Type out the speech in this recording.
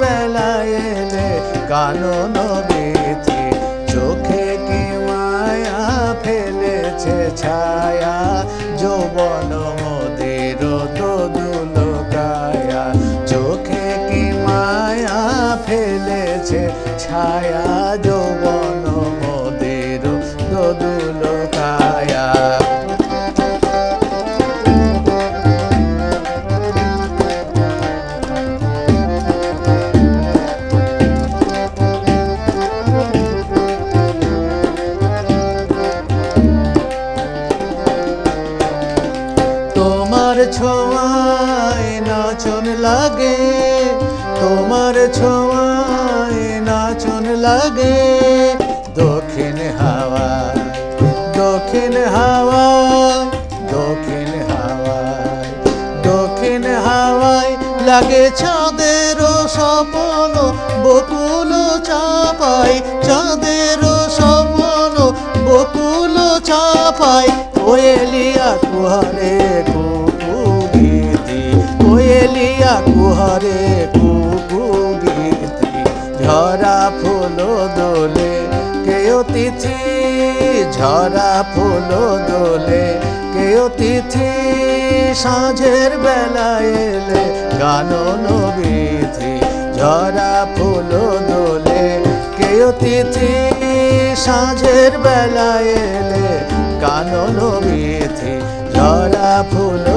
বেলায় এলে কানন বিথি চোখে কি মায়া ফেলেছে ছায়া? যৌবন মোদের কায়া? চোখে কি মায়া ফেলেছে ছায়া? ছোঁয়ায় নাচন লাগে, তোমার ছোঁয়ায় নাচন লাগে। দক্ষিণ হাওয়া দক্ষিণ হাওয়া, দক্ষিণ হাওয়ায় দক্ষিণ হাওয়ায় লাগে চাঁদের স্বপন, বকুল চাপাই। চাঁদের স্বপন, বকুল চাপাই। কোয়েলিয়া কুহারে কুকু গীতি ঝরা ফুল দোলে কে অতিথি ঝরা ফুল দোলে, কেউ তিথি, সাঁঝের বেলায় এলে গানন বিধি ঝরা ফুল দোলে, কেউ তিথি, সাঁঝের বেলায় এলে কানন বিধি ঝরা ফুল